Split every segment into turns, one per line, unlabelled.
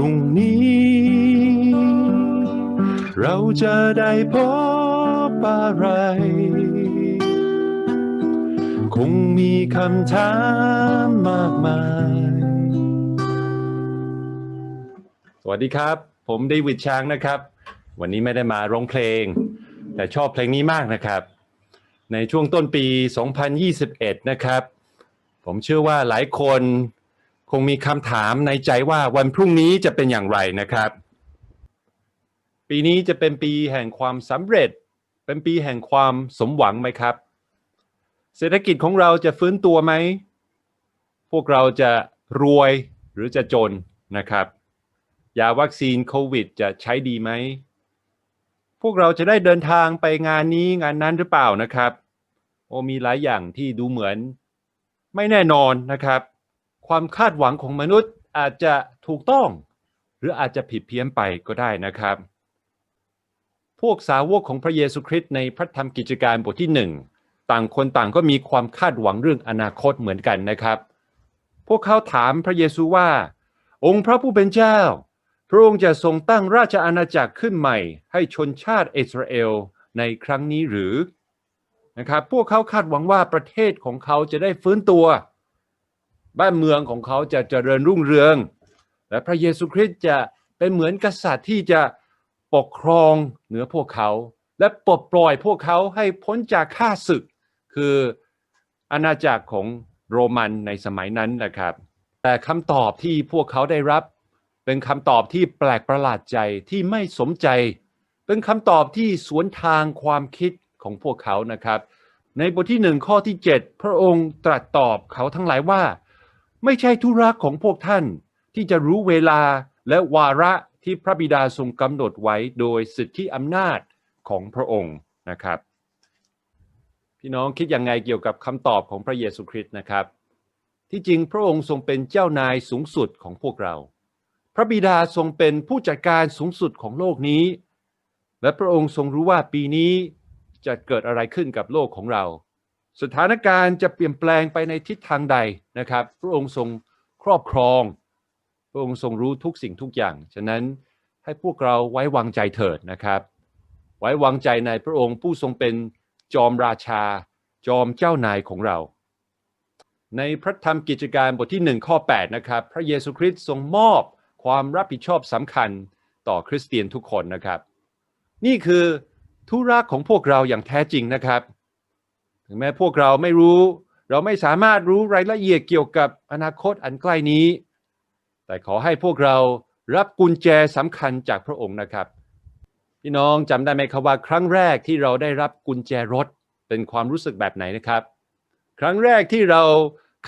รุ่งนี้ เราจะได้พบอะไร คงมีคำถามมากมาย สวัสดีครับ ผมเดวิดช้างนะครับ วันนี้ไม่ได้มาร้องเพลง แต่ชอบเพลงนี้มากนะครับ ในช่วงต้นปี 2021 นะครับ ผมเชื่อว่าหลายคน คงมีคำถามในใจว่าวันพรุ่งนี้จะเป็นอย่างไรนะครับ ปีนี้จะเป็นปีแห่งความสำเร็จ เป็นปีแห่งความสมหวังไหมครับ เศรษฐกิจของเราจะฟื้นตัวไหม พวกเราจะรวยหรือจะจนนะครับ ยาวัคซีนโควิดจะใช้ดีไหม พวกเราจะได้เดินทางไปงานนี้งานนั้นหรือเปล่านะครับ โอ้มีหลายอย่างที่ดูเหมือนไม่แน่นอนนะครับ ความคาดหวังของมนุษย์อาจจะถูกต้อง หรืออาจจะผิดเพี้ยนไปก็ได้นะครับ พวกสาวกของพระเยซูคริสต์ในพระธรรมกิจการบทที่หนึ่งต่างคนต่างก็มีความคาดหวังเรื่องอนาคตเหมือนกันนะครับ พวกเขาถามพระเยซูว่า องค์พระผู้เป็นเจ้า พระองค์จะทรงตั้งราชอาณาจักรขึ้นใหม่ ให้ชนชาติอิสราเอลในครั้งนี้หรือนะครับ พวกเขาคาดหวังว่าประเทศของเขาจะได้ฟื้นตัว บ้านเมืองของเขาจะเจริญรุ่งเรือง และพระเยซูคริสต์จะเป็นเหมือนกษัตริย์ที่จะปกครองเหนือพวกเขา และปลดปล่อยพวกเขาให้พ้นจากข้าศึก คืออาณาจักรของโรมันในสมัยนั้นนะครับ แต่คำตอบที่พวกเขาได้รับเป็นคำตอบที่แปลกประหลาดใจที่ไม่สมใจ เป็นคำตอบที่สวนทางความคิดของพวกเขานะครับ ในบทที่หนึ่งข้อที่ 7 พระองค์ตรัสตอบเขาทั้งหลายว่า ไม่ใช่ธุระของพวกท่านที่จะรู้เวลาและวาระที่พระบิดาทรงกำหนดไว้โดยสิทธิอำนาจของพระองค์นะครับ พี่น้องคิดยังไงเกี่ยวกับคำตอบของพระเยซูคริสต์นะครับ ที่จริงพระองค์ทรงเป็นเจ้านายสูงสุดของพวกเรา พระบิดาทรงเป็นผู้จัดการสูงสุดของโลกนี้ และพระองค์ทรงรู้ว่าปีนี้จะเกิดอะไรขึ้นกับโลกของเรา สถานการณ์จะเปลี่ยนแปลงไปในทิศทางใดนะครับ พระองค์ทรงครอบครอง พระองค์ทรงรู้ทุกสิ่งทุกอย่าง ฉะนั้นให้พวกเราไว้วางใจเถิดนะครับ ไว้วางใจในพระองค์ผู้ทรงเป็นจอมราชา จอมเจ้านายของเรา ในพระธรรมกิจการบทที่ 1 ข้อ 8 นะครับ พระเยซูคริสต์ทรงมอบความรับผิดชอบสำคัญต่อคริสเตียนทุกคนนะครับ นี่คือธุระของพวกเราอย่างแท้จริงนะครับ ถึงแม้พวกเราไม่รู้ เราไม่สามารถรู้รายละเอียดเกี่ยวกับอนาคตอันใกล้นี้ แต่ขอให้พวกเรารับกุญแจสำคัญจากพระองค์นะครับ พี่น้องจำได้ไหมครับว่า ครั้งแรกที่เราได้รับกุญแจรถเป็นความรู้สึกแบบไหนนะครับ ครั้งแรกที่เรา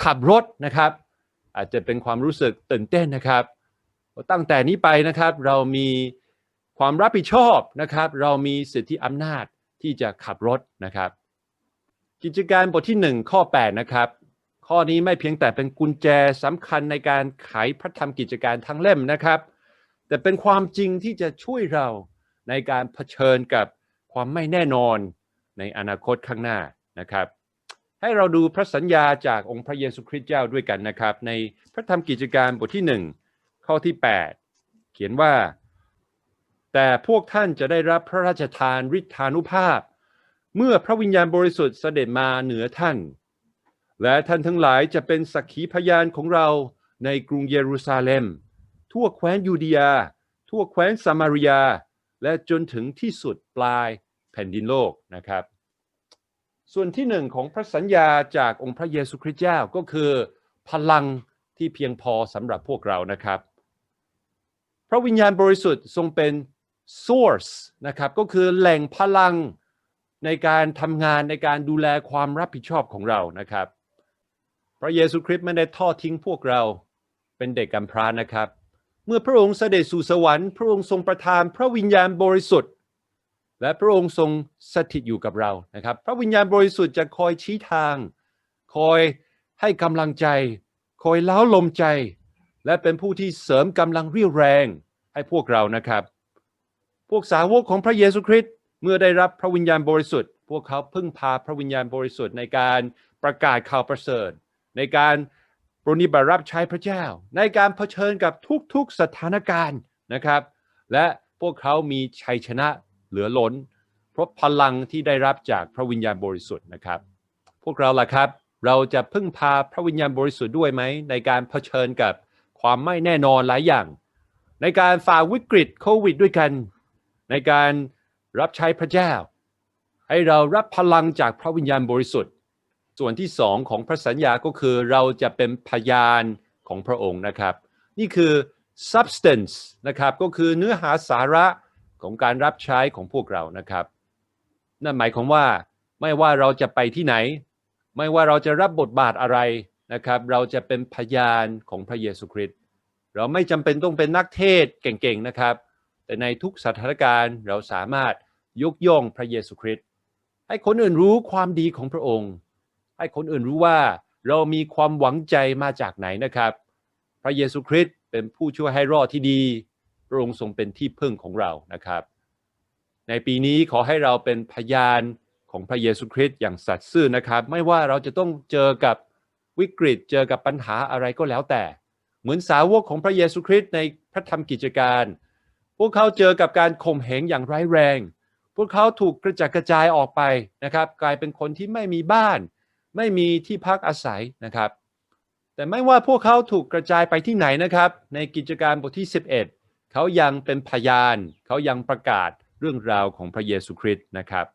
ขับรถนะครับ อาจจะเป็นความรู้สึกตื่นเต้นนะครับตั้งแต่นี้ไปนะครับเรามีความรับผิดชอบนะครับ เรามีสิทธิอำนาจที่จะขับรถนะครับ กิจการบทที่ 1 ข้อ 8 นะครับ ข้อนี้ไม่เพียงแต่เป็นกุญแจสำคัญในการไขพระธรรมกิจการทั้งเล่มนะครับ แต่เป็นความจริงที่จะช่วยเราในการเผชิญกับความไม่แน่นอนในอนาคตข้างหน้านะครับ ให้เราดูพระสัญญาจากองค์พระเยซูคริสต์เจ้าด้วยกันนะครับ ในพระธรรมกิจการบทที่ 1 ข้อที่ 8 เขียนว่า แต่พวกท่านจะได้รับพระราชทานฤทธานุภาพ เมื่อพระวิญญาณบริสุทธิ์เสด็จมาเหนือท่าน และท่านทั้งหลายจะเป็นสักขีพยานของเราในกรุงเยรูซาเล็ม ทั่วแคว้นยูเดีย ทั่วแคว้นซามาริยา และจนถึงที่สุดปลายแผ่นดินโลกนะครับ ส่วนที่หนึ่งของพระสัญญาจากองค์พระเยซูคริสต์เจ้าก็คือ พลังที่เพียงพอสำหรับพวกเรานะครับ พระวิญญาณบริสุทธิ์ทรงเป็น source นะครับก็คือแหล่งพลัง ในการทำงานในการดูแลความรับผิดชอบของเรานะครับ พระเยซูคริสต์ไม่ได้ทอดทิ้งพวกเราเป็นเด็กกำพร้านะครับ เมื่อพระองค์เสด็จสู่สวรรค์พระองค์ทรงประทานพระวิญญาณบริสุทธิ์ และพระองค์ทรงสถิตอยู่กับเรานะครับ พระวิญญาณบริสุทธิ์จะคอยชี้ทาง คอยให้กำลังใจ คอยเล้าลมใจ และเป็นผู้ที่เสริมกำลังเรี่ยวแรงให้พวกเรานะครับ พวกสาวกของพระเยซูคริสต์ เมื่อได้รับพระวิญญาณบริสุทธิ์ พวกเขาพึ่งพาพระวิญญาณบริสุทธิ์ในการประกาศข่าวประเสริฐ ในการปรนนิบัติรับใช้พระเจ้า ในการเผชิญกับทุกๆสถานการณ์นะครับ และพวกเขามีชัยชนะเหลือล้น เพราะพลังที่ได้รับจากพระวิญญาณบริสุทธิ์นะครับ พวกเราล่ะครับ เราจะพึ่งพาพระวิญญาณบริสุทธิ์ด้วยไหมในการเผชิญกับความไม่แน่นอนหลายอย่าง ในการฝ่าวิกฤตโควิดด้วยกัน ในการ รับใช้พระเจ้า ให้เรารับพลังจากพระวิญญาณบริสุทธิ์ ส่วนที่สองของพระสัญญาก็คือเราจะเป็นพยานของพระองค์นะครับ นี่คือ substance นะครับก็คือเนื้อหาสาระของการรับใช้ของพวกเรานะครับ นั่นหมายความว่าไม่ว่าเราจะไปที่ไหน ไม่ว่าเราจะรับบทบาทอะไรนะครับ เราจะเป็นพยานของพระเยซูคริสต์เราไม่จำเป็นต้องเป็นนักเทศเก่งๆนะครับ แต่ในทุกสถานการณ์เราสามารถยกย่องพระเยซูคริสต์ให้คนอื่นรู้ความดีของพระองค์ ให้คนอื่นรู้ว่าเรามีความหวังใจมาจากไหนนะครับ พระเยซูคริสต์เป็นผู้ช่วยให้รอดที่ดี พระองค์ทรงเป็นที่พึ่งของเรานะครับ ในปีนี้ขอให้เราเป็นพยานของพระเยซูคริสต์อย่างสัตย์ซื่อนะครับ ไม่ว่าเราจะต้องเจอกับวิกฤตเจอกับปัญหาอะไรก็แล้วแต่ เหมือนสาวกของพระเยซูคริสต์ในพระธรรมกิจการ วกเขาเจอกับการข่มเหงอย่างร้ายแรง พวกเขาถูกกระจัดกระจายออกไปนะครับ กลายเป็นคนที่ไม่มีบ้าน ไม่มีที่พักอาศัยนะครับ แต่ไม่ว่าพวกเขาถูกกระจายไปที่ไหนนะครับ ในกิจการบทที่ 11 เขายังเป็นพยาน เขายังประกาศเรื่องราวของพระเยซูคริสต์นะครับ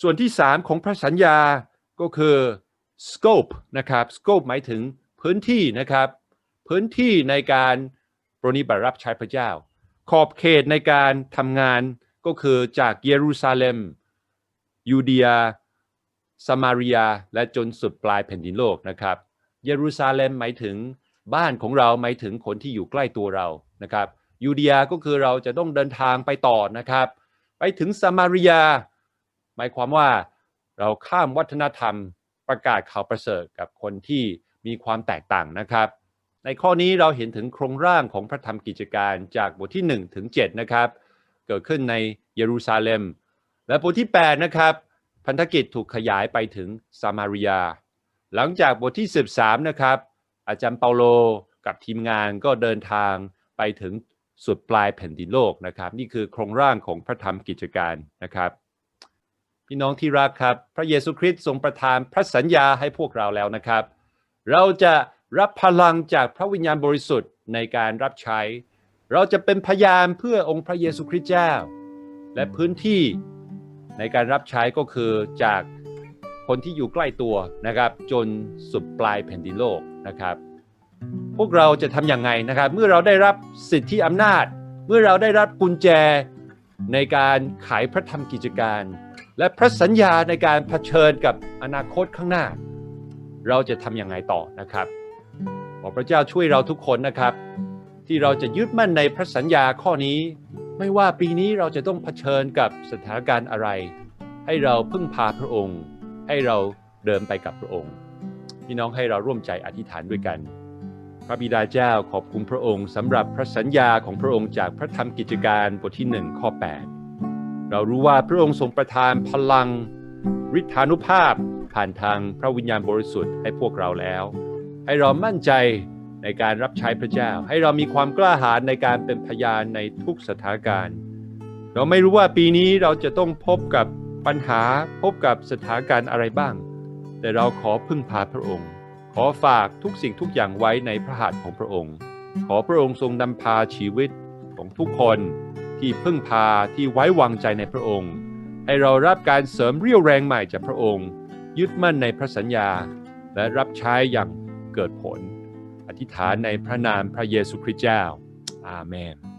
ส่วนที่ 3 ของพระสัญญาก็คือ scope นะครับ scope หมายถึงพื้นที่นะครับ พื้นที่ในการปรนนิบัติรับใช้พระเจ้า ขอบเขตในการทำงานก็คือจากเยรูซาเล็ม ยูเดียสมาเรียและจนสุดปลายแผ่นดินโลกนะครับ เยรูซาเล็มหมายถึงบ้านของเราหมายถึงคนที่อยู่ใกล้ตัวเรานะครับ ยูเดียก็คือเราจะต้องเดินทางไปต่อนะครับ ไปถึงสมาเรียหมายความว่าเราข้ามวัฒนธรรมประกาศข่าวประเสริฐกับคนที่มีความแตกต่างนะครับ ในข้อนี้เราเห็นถึงโครงร่างของพระธรรมกิจการจากบทที่ 1 ถึง 7 นะครับ เกิดขึ้นในเยรูซาเล็ม และบทที่ 8 นะครับ พันธกิจถูกขยายไปถึงซามารียา หลังจากบทที่ 13 นะครับ อาจารย์เปาโลกับทีมงานก็เดินทางไปถึงสุดปลายแผ่นดินโลกนะครับ นี่คือโครงร่างของพระธรรมกิจการนะครับพี่น้องที่รักครับ พระเยซูคริสต์ทรงประทานพระสัญญาให้พวกเราแล้วนะครับ เราจะ รับพลังจากพระวิญญาณบริสุทธิ์ในการรับใช้ เราจะเป็นพยานเพื่อองค์พระเยซูคริสต์เจ้า และพื้นที่ในการรับใช้ก็คือจากคนที่อยู่ใกล้ตัวนะครับ จนสุดปลายแผ่นดินโลกนะครับ พวกเราจะทำอย่างไงนะครับ เมื่อเราได้รับสิทธิอำนาจ เมื่อเราได้รับกุญแจในการขายพระธรรมกิจการ และพระสัญญาในการเผชิญกับอนาคตข้างหน้า เราจะทำอย่างไงต่อนะครับ ขอพระเจ้าช่วยเราทุกคนนะครับ ที่เราจะยึดมั่นในพระสัญญาข้อนี้ ไม่ว่าปีนี้เราจะต้องเผชิญกับสถานการณ์อะไร ให้เราพึ่งพาพระองค์ ให้เราเดินไปกับพระองค์พี่น้องให้เราร่วมใจอธิษฐานด้วยกัน พระบิดาเจ้าขอบคุณพระองค์สำหรับพระสัญญาของพระองค์จากพระธรรมกิจการบทที่1ข้อ 8 เรารู้ว่าพระองค์ทรงประทานพลังฤทธานุภาพผ่านทางพระวิญญาณบริสุทธิ์ให้พวกเราแล้ว ให้เรามั่นใจในการรับใช้พระเจ้า ให้เรามีความกล้าหาญในการเป็นพยานในทุกสถานการณ์ เราไม่รู้ว่าปีนี้เราจะต้องพบกับปัญหาพบกับสถานการณ์อะไรบ้าง แต่เราขอพึ่งพาพระองค์ ขอฝากทุกสิ่งทุกอย่างไว้ในพระหัตถ์ของพระองค์ ขอพระองค์ทรงนำพาชีวิตของทุกคนที่พึ่งพาที่ไว้วางใจในพระองค์ ให้เรารับการเสริมเรี่ยวแรงใหม่จากพระองค์ ยึดมั่นในพระสัญญา และรับใช้อย่าง เกิดผล อธิษฐานในพระนามพระเยซูคริสต์เจ้า อาเมน